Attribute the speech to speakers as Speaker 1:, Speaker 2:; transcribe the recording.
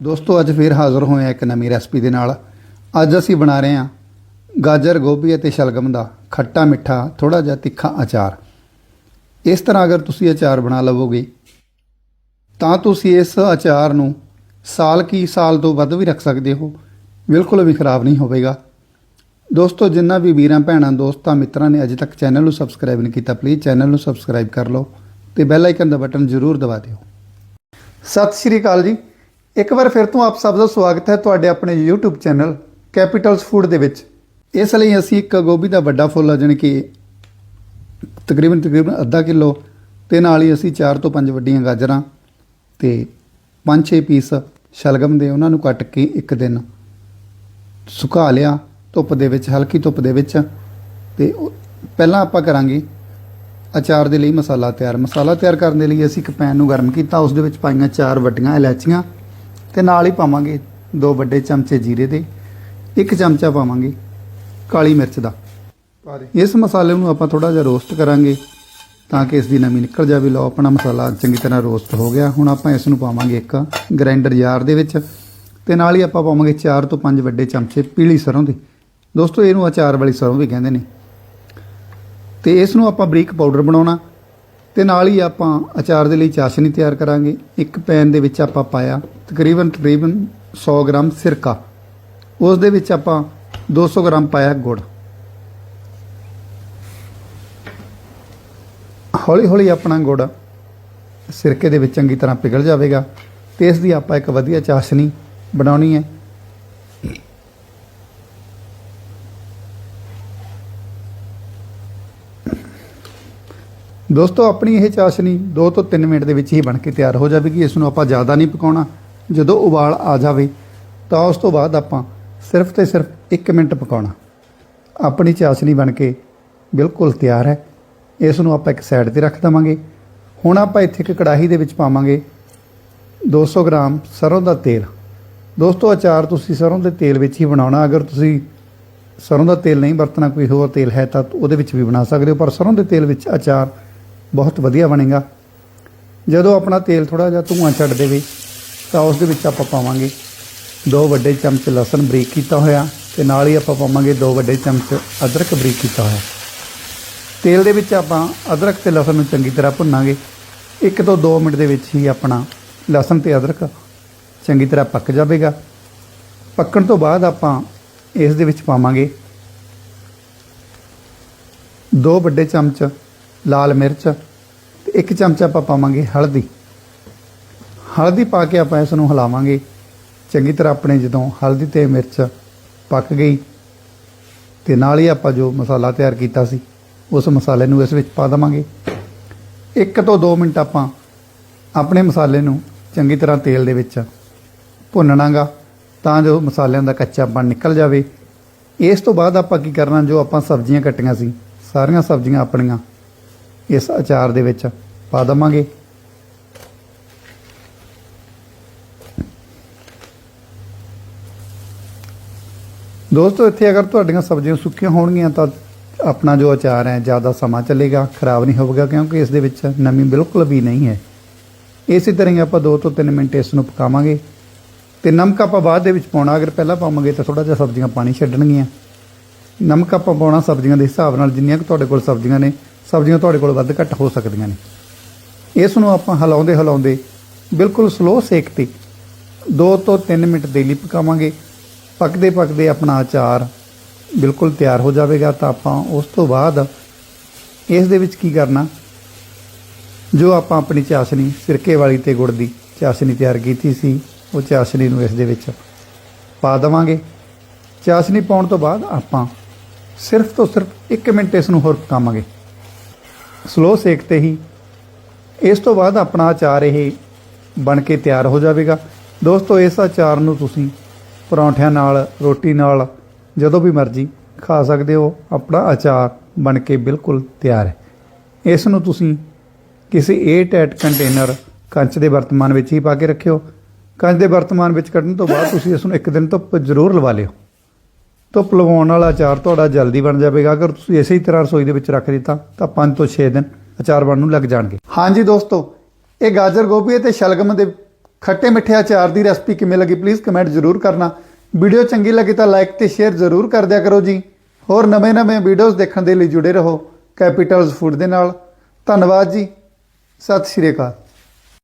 Speaker 1: ਦੋਸਤੋ, ਅੱਜ ਫੇਰ ਹਾਜ਼ਰ ਹੋਏ ਹਾਂ ਇੱਕ ਨਵੀਂ ਰੈਸਪੀ ਦੇ ਨਾਲ। ਅੱਜ ਅਸੀਂ ਬਣਾ ਰਹੇ ਹਾਂ ਗਾਜਰ, ਗੋਭੀ ਅਤੇ ਸ਼ਲਗਮ ਦਾ ਖੱਟਾ ਮਿੱਠਾ ਥੋੜਾ ਜਿਹਾ ਤਿੱਖਾ ਅਚਾਰ। ਇਸ ਤਰ੍ਹਾਂ ਅਗਰ ਤੁਸੀਂ ਅਚਾਰ ਬਣਾ ਲਵੋਗੇ, ਤਾਂ ਤੁਸੀਂ ਇਸ ਅਚਾਰ ਨੂੰ ਸਾਲ ਕੀ ਸਾਲ ਤੋਂ ਵੱਧ ਵੀ ਰੱਖ ਸਕਦੇ ਹੋ। ਬਿਲਕੁਲ ਵੀ ਖਰਾਬ ਨਹੀਂ ਹੋਵੇਗਾ। ਦੋਸਤੋ, ਜਿੰਨਾ ਵੀ ਵੀਰਾਂ, ਭੈਣਾਂ, ਦੋਸਤਾਂ ਮਿੱਤਰਾਂ ਨੇ ਅਜੇ ਤੱਕ ਚੈਨਲ ਨੂੰ ਸਬਸਕ੍ਰਾਈਬ ਨਹੀਂ ਕੀਤਾ ਪਲੀਜ਼ ਚੈਨਲ ਨੂੰ ਸਬਸਕ੍ਰਾਈਬ ਕਰ ਲਓ ਤੇ ਬੈਲ ਆਈਕਨ ਦਾ ਬਟਨ ਜ਼ਰੂਰ ਦਬਾ ਦਿਓ। ਸਤਿ ਸ਼੍ਰੀ ਅਕਾਲ ਜੀ। ਇੱਕ ਵਾਰ ਫਿਰ ਤੋਂ ਆਪ ਸਭ ਦਾ ਸਵਾਗਤ ਹੈ ਤੁਹਾਡੇ ਆਪਣੇ YouTube ਚੈਨਲ ਕੈਪੀਟਲਸ ਫੂਡ ਦੇ ਵਿੱਚ। ਇਸ ਲਈ ਅਸੀਂ ਇੱਕ ਗੋਭੀ ਦਾ ਵੱਡਾ ਫੁੱਲ ਆ, ਜਾਣੀ ਕਿ ਤਕਰੀਬਨ ਤਕਰੀਬਨ ਅੱਧਾ ਕਿਲੋ ਤੇ ਨਾਲ ਹੀ ਅਸੀਂ 4 ਤੋਂ 5 ਵੱਡੀਆਂ ਗਾਜਰਾਂ ਤੇ 5-6 ਪੀਸ ਸ਼ਲਗਮ ਦੇ ਉਹਨਾਂ ਨੂੰ ਕੱਟ ਕੇ ਇੱਕ ਦਿਨ ਸੁਕਾ ਲਿਆ ਧੁੱਪ ਦੇ ਵਿੱਚ, ਹਲਕੀ ਧੁੱਪ ਦੇ ਵਿੱਚ। ਤੇ ਪਹਿਲਾਂ ਆਪਾਂ ਕਰਾਂਗੇ ਅਚਾਰ ਦੇ ਲਈ ਮਸਾਲਾ ਤਿਆਰ। ਮਸਾਲਾ ਤਿਆਰ ਕਰਨ ਦੇ ਲਈ ਅਸੀਂ ਇੱਕ ਪੈਨ ਨੂੰ ਗਰਮ ਕੀਤਾ, ਉਸ ਦੇ ਵਿੱਚ ਪਾਈਆਂ ਚਾਰ ਵੱਡੀਆਂ ਇਲਾਚੀਆਂ ਤੇ ਨਾਲ ਹੀ ਪਾਵਾਂਗੇ ਦੋ ਵੱਡੇ ਚਮਚੇ ਜੀਰੇ ਦੇ, ਇੱਕ ਚਮਚਾ ਪਾਵਾਂਗੇ ਕਾਲੀ ਮਿਰਚ ਦਾ। ਇਸ ਮਸਾਲੇ ਨੂੰ ਆਪਾਂ ਥੋੜਾ ਜਿਹਾ ਰੋਸਟ ਕਰਾਂਗੇ ਤਾਂ ਕਿ ਇਸ ਦੀ ਨਮੀ ਨਿਕਲ ਜਾਵੇ। ਲਓ, ਆਪਣਾ ਮਸਾਲਾ ਚੰਗੀ ਤਰ੍ਹਾਂ ਰੋਸਟ ਹੋ ਗਿਆ। ਹੁਣ ਆਪਾਂ ਇਸ ਨੂੰ ਪਾਵਾਂਗੇ ਇੱਕ ਗ੍ਰਾਈਂਡਰ ਜਾਰ ਦੇ ਵਿੱਚ ਤੇ ਨਾਲ ਹੀ ਆਪਾਂ ਪਾਵਾਂਗੇ 4 ਤੋਂ 5 ਵੱਡੇ ਚਮਚੇ ਪੀਲੀ ਸਰੋਂ ਦੇ। ਦੋਸਤੋ, ਇਹਨੂੰ ਅਚਾਰ ਵਾਲੀ ਸਰੋਂ ਵੀ ਕਹਿੰਦੇ ਨੇ। ਤੇ ਇਸ ਨੂੰ ਆਪਾਂ ਬਰੀਕ ਪਾਊਡਰ ਬਣਾਉਣਾ। ਤੇ ਨਾਲ ਹੀ ਆਪਾਂ ਅਚਾਰ ਦੇ ਲਈ ਚਾਸ਼ਨੀ ਤਿਆਰ ਕਰਾਂਗੇ। ਇੱਕ ਪੈਨ ਦੇ ਵਿੱਚ ਆਪਾਂ ਪਾਇਆ ਤਕਰੀਬਨ ਤਕਰੀਬਨ 100 ਗ੍ਰਾਮ ਸਿਰਕਾ। ਉਸ ਦੇ ਵਿੱਚ ਆਪਾਂ 200 ਗ੍ਰਾਮ ਪਾਇਆ ਗੁੜ। ਹੌਲੀ ਹੌਲੀ ਆਪਣਾ ਗੁੜ ਸਿਰਕੇ ਦੇ ਵਿੱਚ ਚੰਗੀ ਤਰ੍ਹਾਂ ਪਿਘਲ ਜਾਵੇਗਾ ਤੇ ਇਸ ਦੀ ਆਪਾਂ ਇੱਕ ਵਧੀਆ ਚਾਸ਼ਨੀ ਬਣਾਉਣੀ ਹੈ। ਦੋਸਤੋ, ਆਪਣੀ ਇਹ ਚਾਸ਼ਨੀ 2 ਤੋਂ 3 ਮਿੰਟ ਦੇ ਵਿੱਚ ਹੀ ਬਣ ਕੇ ਤਿਆਰ ਹੋ ਜਾਵੇਗੀ। ਇਸ ਨੂੰ ਆਪਾਂ ਜ਼ਿਆਦਾ ਨਹੀਂ ਪਕਾਉਣਾ। ਜਦੋਂ ਉਬਾਲ ਆ ਜਾਵੇ, ਤਾਂ ਉਸ ਤੋਂ ਬਾਅਦ ਆਪਾਂ ਸਿਰਫ ਤੇ ਸਿਰਫ 1 ਮਿੰਟ ਪਕਾਉਣਾ। ਆਪਣੀ ਚਾਸ਼ਨੀ ਬਣ ਕੇ ਬਿਲਕੁਲ ਤਿਆਰ ਹੈ। ਇਸ ਨੂੰ ਆਪਾਂ ਇੱਕ ਸਾਈਡ ਤੇ ਰੱਖ ਦਵਾਂਗੇ। ਹੁਣ ਆਪਾਂ ਇੱਥੇ ਇੱਕ ਕੜਾਹੀ ਦੇ ਵਿੱਚ ਪਾਵਾਂਗੇ 200 ਗ੍ਰਾਮ ਸਰੋਂ ਦਾ ਤੇਲ। ਦੋਸਤੋ, ਅਚਾਰ ਤੁਸੀਂ ਸਰੋਂ ਦੇ ਤੇਲ ਵਿੱਚ ਹੀ ਬਣਾਉਣਾ। ਅਗਰ ਤੁਸੀਂ ਸਰੋਂ ਦਾ ਤੇਲ ਨਹੀਂ ਵਰਤਣਾ, ਕੋਈ ਹੋਰ ਤੇਲ ਹੈ ਤਾਂ ਉਹਦੇ ਵਿੱਚ ਵੀ ਬਣਾ ਸਕਦੇ ਹੋ। ਪਰ ਸਰੋਂ ਦੇ ਤੇਲ ਵਿੱਚ ਅਚਾਰ ਬਹੁਤ ਵਧੀਆ ਬਣੇਗਾ। ਜਦੋਂ ਆਪਣਾ ਤੇਲ ਥੋੜਾ ਜਿਹਾ ਧੂਆਂ ਛੱਡ ਦੇਵੇ, ਤਾਂ ਉਸ ਦੇ ਵਿੱਚ ਆਪਾਂ ਪਾਵਾਂਗੇ ਦੋ ਵੱਡੇ ਚਮਚ ਲਸਣ ਬਰੀਕ ਕੀਤਾ ਹੋਇਆ ਤੇ ਨਾਲ ਹੀ ਆਪਾਂ ਪਾਵਾਂਗੇ ਦੋ ਵੱਡੇ ਚਮਚ ਅਦਰਕ ਬਰੀਕ ਕੀਤਾ ਹੋਇਆ। ਤੇਲ ਦੇ ਵਿੱਚ ਆਪਾਂ ਅਦਰਕ ਤੇ ਲਸਣ ਨੂੰ ਚੰਗੀ ਤਰ੍ਹਾਂ ਭੁੰਨਾਂਗੇ। 1 ਤੋਂ 2 ਮਿੰਟ ਦੇ ਵਿੱਚ ਹੀ ਆਪਣਾ ਲਸਣ ਤੇ ਅਦਰਕ ਚੰਗੀ ਤਰ੍ਹਾਂ ਪੱਕ ਜਾਵੇਗਾ। ਪੱਕਣ ਤੋਂ ਬਾਅਦ ਆਪਾਂ ਇਸ ਦੇ ਵਿੱਚ ਪਾਵਾਂਗੇ ਦੋ ਵੱਡੇ ਚਮਚ ਲਾਲ ਮਿਰਚ ਤੇ ਇੱਕ ਚਮਚਾ ਆਪਾਂ ਪਾਵਾਂਗੇ ਹਲਦੀ। ਹਲਦੀ ਪਾ ਕੇ ਆਪਾਂ ਇਸ ਨੂੰ ਹਿਲਾਵਾਂਗੇ। ਚੰਗੀ ਤਰ੍ਹਾਂ ਆਪਣੇ ਜਦੋਂ ਹਲਦੀ ਤੇ ਮਿਰਚ ਪੱਕ ਗਈ ਤੇ ਨਾਲ ਹੀ ਆਪਾਂ ਜੋ ਮਸਾਲਾ ਤਿਆਰ ਕੀਤਾ ਸੀ, ਉਸ ਮਸਾਲੇ ਨੂੰ ਇਸ ਵਿੱਚ ਪਾ ਦਵਾਂਗੇ। 1 ਤੋਂ 2 ਮਿੰਟ ਆਪਾਂ ਆਪਣੇ ਮਸਾਲੇ ਨੂੰ ਚੰਗੀ ਤਰ੍ਹਾਂ ਤੇਲ ਦੇ ਵਿੱਚ ਭੁੰਨਣਾਗਾ ਤਾਂ ਜੋ ਮਸਾਲਿਆਂ ਦਾ ਕੱਚਾਪਣ ਨਿਕਲ ਜਾਵੇ। ਇਸ ਤੋਂ ਬਾਅਦ ਆਪਾਂ ਕੀ ਕਰਨਾ, ਜੋ ਆਪਾਂ ਸਬਜ਼ੀਆਂ ਕੱਟੀਆਂ ਸੀ, ਸਾਰੀਆਂ ਸਬਜ਼ੀਆਂ ਆਪਣੀਆਂ ਇਸ ਅਚਾਰ ਦੇ ਵਿੱਚ ਪਾ ਦਵਾਂਗੇ। ਦੋਸਤੋ, ਇੱਥੇ ਅਗਰ ਤੁਹਾਡੀਆਂ ਸਬਜ਼ੀਆਂ ਸੁੱਕੀਆਂ ਹੋਣਗੀਆਂ ਤਾਂ ਆਪਣਾ ਜੋ ਅਚਾਰ ਹੈ, ਜ਼ਿਆਦਾ ਸਮਾਂ ਚੱਲੇਗਾ, ਖਰਾਬ ਨਹੀਂ ਹੋਵੇਗਾ, ਕਿਉਂਕਿ ਇਸ ਦੇ ਵਿੱਚ ਨਮੀ ਬਿਲਕੁਲ ਵੀ ਨਹੀਂ ਹੈ। ਇਸੇ ਤਰ੍ਹਾਂ ਹੀ ਆਪਾਂ 2 ਤੋਂ 3 ਮਿੰਟ ਇਸ ਨੂੰ ਪਕਾਵਾਂਗੇ ਤੇ ਨਮਕ ਆਪਾਂ ਬਾਅਦ ਦੇ ਵਿੱਚ ਪਾਉਣਾ, ਅਗਰ ਪਹਿਲਾਂ ਪਾਵਾਂਗੇ ਤਾਂ ਥੋੜਾ ਜਿਹਾ ਸਬਜ਼ੀਆਂ ਪਾਣੀ ਛੱਡਣਗੀਆਂ। ਨਮਕ ਆਪਾਂ ਪਾਉਣਾ ਸਬਜ਼ੀਆਂ ਦੇ ਹਿਸਾਬ ਨਾਲ, ਜਿੰਨੀਆਂ ਕੁ ਤੁਹਾਡੇ ਕੋਲ ਸਬਜ਼ੀਆਂ ਨੇ ਸਬਜ਼ੀਆਂ ਤੁਹਾਡੇ ਕੋਲ ਵੱਧ ਘੱਟ ਹੋ ਸਕਦੀਆਂ ਨੇ। ਇਸ ਨੂੰ ਆਪਾਂ ਹਿਲਾਉਂਦੇ ਹਿਲਾਉਂਦੇ ਬਿਲਕੁਲ ਸਲੋ ਸੇਕ ਤੇ 2 ਤੋਂ 3 ਮਿੰਟ ਦੇ ਲਈ ਪਕਾਵਾਂਗੇ। ਪੱਕਦੇ ਪੱਕਦੇ ਆਪਣਾ ਅਚਾਰ ਬਿਲਕੁਲ ਤਿਆਰ ਹੋ ਜਾਵੇਗਾ ਤਾਂ ਆਪਾਂ ਉਸ ਤੋਂ ਬਾਅਦ ਇਸ ਦੇ ਵਿੱਚ ਕੀ ਕਰਨਾ? ਜੋ ਆਪਾਂ ਆਪਣੀ ਚਾਸ਼ਨੀ ਸਿਰਕੇ ਵਾਲੀ ਤੇ ਗੁੜ ਦੀ ਚਾਸ਼ਨੀ ਤਿਆਰ ਕੀਤੀ ਸੀ, ਉਹ ਚਾਸ਼ਨੀ ਨੂੰ ਇਸ ਦੇ ਵਿੱਚ ਪਾ ਦੇਵਾਂਗੇ। ਚਾਸ਼ਨੀ ਪਾਉਣ ਤੋਂ ਬਾਅਦ ਆਪਾਂ ਸਿਰਫ ਤੋਂ ਸਿਰਫ 1 ਮਿੰਟ ਇਸ ਨੂੰ ਹੋਰ ਪਕਾਵਾਂਗੇ। ਸਲੋ ਸੇਕ ਤੇ ਹੀ ਇਸ ਤੋਂ ਬਾਅਦ ਆਪਣਾ ਅਚਾਰ ਇਹ ਬਣ ਕੇ ਤਿਆਰ ਹੋ ਜਾਵੇਗਾ। ਦੋਸਤੋ, ਇਸ ਅਚਾਰ ਨੂੰ ਤੁਸੀਂ ਪਰੌਂਠਿਆਂ ਨਾਲ, ਰੋਟੀ ਨਾਲ, ਜਦੋਂ ਵੀ ਮਰਜ਼ੀ ਖਾ ਸਕਦੇ ਹੋ। ਆਪਣਾ ਅਚਾਰ ਬਣ ਕੇ ਬਿਲਕੁਲ ਤਿਆਰ ਹੈ। ਇਸ ਨੂੰ ਤੁਸੀਂ ਕਿਸੇ 에ਅਰ ਟਾਈਟ ਕੰਟੇਨਰ ਕੰਚ ਦੇ ਵਰਤਮਾਨ ਵਿੱਚ ਹੀ ਪਾ ਕੇ ਰੱਖਿਓ। ਕੰਚ ਦੇ ਵਰਤਮਾਨ ਵਿੱਚ ਕੱਢਣ ਤੋਂ ਬਾਅਦ ਤੁਸੀਂ ਇਸ ਨੂੰ ਇੱਕ ਦਿਨ ਧੁੱਪ ਜ਼ਰੂਰ ਲਵਾ ਲਿਓ। ਧੁੱਪ ਲਵਾਉਣ ਵਾਲਾ ਅਚਾਰ ਤੁਹਾਡਾ ਜਲਦੀ ਬਣ ਜਾਵੇਗਾ। ਅਗਰ ਤੁਸੀਂ ਇਸੇ ਹੀ ਤਰ੍ਹਾਂ ਰਸੋਈ ਦੇ ਵਿੱਚ ਰੱਖ ਦਿੱਤਾ, ਤਾਂ 5 ਤੋਂ 6 ਦਿਨ ਅਚਾਰ ਬਣਨ ਨੂੰ ਲੱਗ ਜਾਣਗੇ। ਹਾਂਜੀ ਦੋਸਤੋ, ਇਹ ਗਾਜਰ ਗੋਭੀ ਅਤੇ ਸ਼ਲਗਮ ਦੇ ਖੱਟੇ ਮਿੱਠੇ ਅਚਾਰ ਦੀ ਰੈਸਪੀ ਕਿਵੇਂ ਲੱਗੀ ਪਲੀਜ਼ ਕਮੈਂਟ ਜ਼ਰੂਰ ਕਰਨਾ। ਵੀਡੀਓ ਚੰਗੀ ਲੱਗੀ ਤਾਂ ਲਾਈਕ ਤੇ ਸ਼ੇਅਰ ਜ਼ਰੂਰ ਕਰ ਦਿਆ ਕਰੋ ਜੀ। ਹੋਰ ਨਵੇਂ-ਨਵੇਂ ਵੀਡੀਓਜ਼ ਦੇਖਣ ਦੇ ਲਈ ਜੁੜੇ ਰਹੋ ਕੈਪੀਟਲਸ ਫੂਡ ਦੇ ਨਾਲ। ਧੰਨਵਾਦ ਜੀ। ਸਤਿ ਸ਼੍ਰੀ ਅਕਾਲ।